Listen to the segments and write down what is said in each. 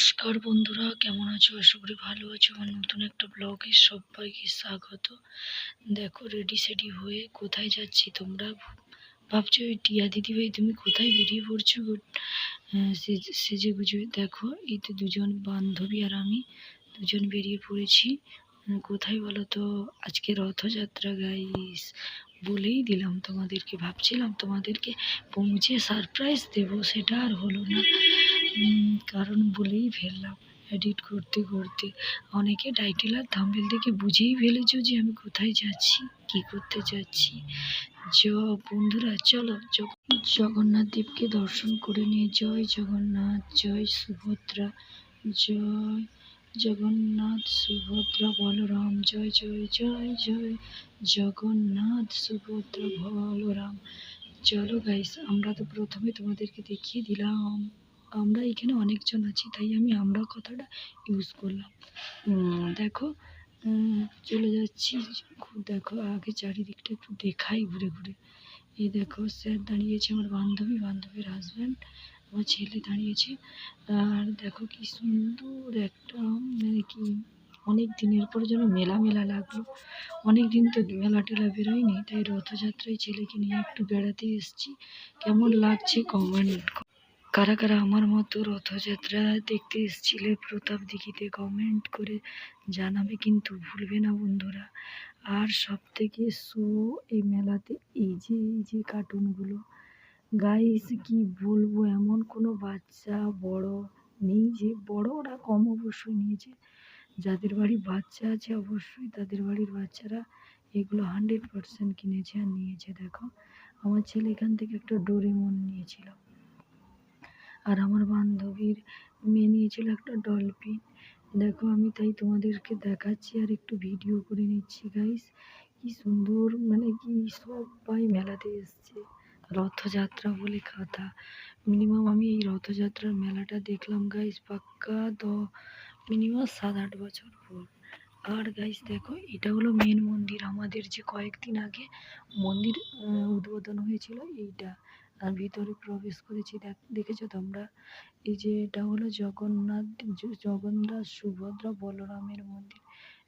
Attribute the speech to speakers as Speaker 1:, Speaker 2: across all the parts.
Speaker 1: নমস্কার বন্ধুরা, কেমন আছো? আশা করি ভালো আছো। আমার নতুন একটা ব্লগে সবাইকে স্বাগত। দেখো রেডি সেডি হয়ে কোথায় যাচ্ছি তোমরা? ভাবছ ওই টিয়া দিদিভাই তুমি কোথায় বেরিয়ে পড়ছো? সেজে সেজে গুজে, দেখো, এই তো দুজন বান্ধবী আর আমি দুজন বেরিয়ে পড়েছি। কোথায় বলো তো? আজকে রথযাত্রা গাইস বলেই দিলাম, তোমাদেরকে ভাবছিলাম তোমাদেরকে পৌঁছে সারপ্রাইজ দেবো, সেটা আর হলো না। কারণ বলেই ফেললাম এডিট করতে করতে। অনেকে টাইটেল আর থাম্বেল দেখে বুঝেই ফেলেছো যে আমি কোথায় যাচ্ছি, কি করতে যাচ্ছি। জ বন্ধুরা, চলো জগন্নাথ দেবকে দর্শন করে নিয়ে, জয় জগন্নাথ, জয় সুভদ্রা, জয় জগন্নাথ সুভদ্রা বলরাম, জয় জয় জয় জয়। জগন্নাথ সুভদ্রা বলরাম। চলো গাইস আমরা তো প্রথমে তোমাদেরকে দেখিয়ে দিলাম। আমরা এখানে অনেকজন আছি, তাই আমি আমরা কথাটা ইউজ করলাম। দেখো চলে যাচ্ছি। দেখো, আগে চারিদিকটা একটু দেখাই ঘুরে ঘুরে। এই দেখো, স্যার দাঁড়িয়েছে আমার বান্ধবী, বান্ধবীর হাজব্যান্ড আমার ছেলে দাঁড়িয়েছে। আর দেখো কি সুন্দর একটা মানে কি অনেক দিনের পর যেন মেলা মেলা লাগল। অনেক দিন তো মেলা টেলা বেরোয়নি, তাই রথযাত্রায় ছেলেকে নিয়ে একটু বেড়াতে এসেছি। কেমন লাগছে কমেন্ট কারা। কারা আমার মতো রথযাত্রা দেখতে এসেছিলে প্রতাপ দিঘিতে কমেন্ট করে জানাবে কিন্তু ভুলবে না বন্ধুরা। আর সব থেকে শো এই মেলাতে এই যে এই যে কার্টুনগুলো গাইস কি বলব? এমন কোনো বাচ্চা বড় নেই যে, বড়রা কম অবশ্যই নিয়েছে যাদের বাড়ি বাচ্চা আছে অবশ্যই তাদের বাড়ির বাচ্চারা এগুলো হান্ড্রেড পার্সেন্ট কিনেছে আর নিয়েছে, দেখো। আমার ছেলে এখান থেকে একটা ডোরেমন নিয়েছিল। আর আমার বান্ধবীর মেয়ে নিয়েছিল একটা ডলফিন দেখো, আমি তাই তোমাদেরকে দেখাচ্ছি আর একটু ভিডিও করে নিচ্ছি গাইস কি সুন্দর মানে কি সবাই মেলাতে এসছে। রথযাত্রা বলে কথা। মিনিমাম আমি এই রথযাত্রার মেলাটা দেখলাম গাইস পাক্কা দ মিনিমাম সাত আট বছর পর। আর গাইস দেখো, এটা হলো মেন মন্দির। আমাদের যে কয়েকদিন আগে মন্দির উদ্বোধন হয়েছিল এইটা। আর ভিতরে প্রবেশ করেছি, দেখ- দেখেছ তোমরা? এই যে এটা হলো জগন্নাথ জগন্নাথ সুভদ্রা বলরামের মন্দির।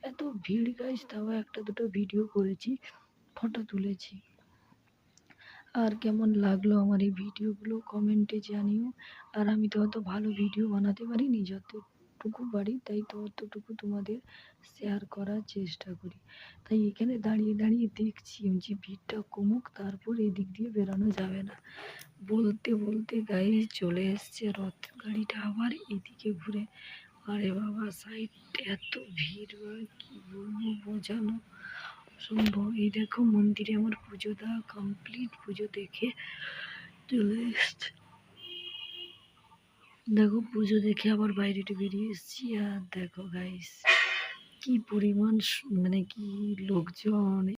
Speaker 1: এত ভিড় গাইস তাও একটা দুটো ভিডিও করেছি ফটো তুলেছি। আর কেমন লাগল আমার এই ভিডিওগুলো? কমেন্টে জানিও। আর আমি তো অত ভালো ভিডিও বানাতে পারিনি, যতটুকু পারি, তাই তো অতটুকু তোমাদের শেয়ার করার চেষ্টা করি। তাই এখানে দাঁড়িয়ে দাঁড়িয়ে দেখছি যে ভিড়টা কমুক, তারপর এদিক দিয়ে বেরোনো যাবে না। বলতে বলতে গাড়ি চলে এসছে রথ গাড়িটা আবার এদিকে ঘুরে। আরে বাবা সাইড এত ভিড় কি বলব বোঝানো। সম্ভব। এই দেখো মন্দিরে আমার পুজো দেওয়া কমপ্লিট পুজো দেখে চলে এসছে। দেখো পুজো দেখে আবার বাইরে বেরিয়ে এসছি আর দেখো গাইস কি পরিমাণ মানে কি লোকজন।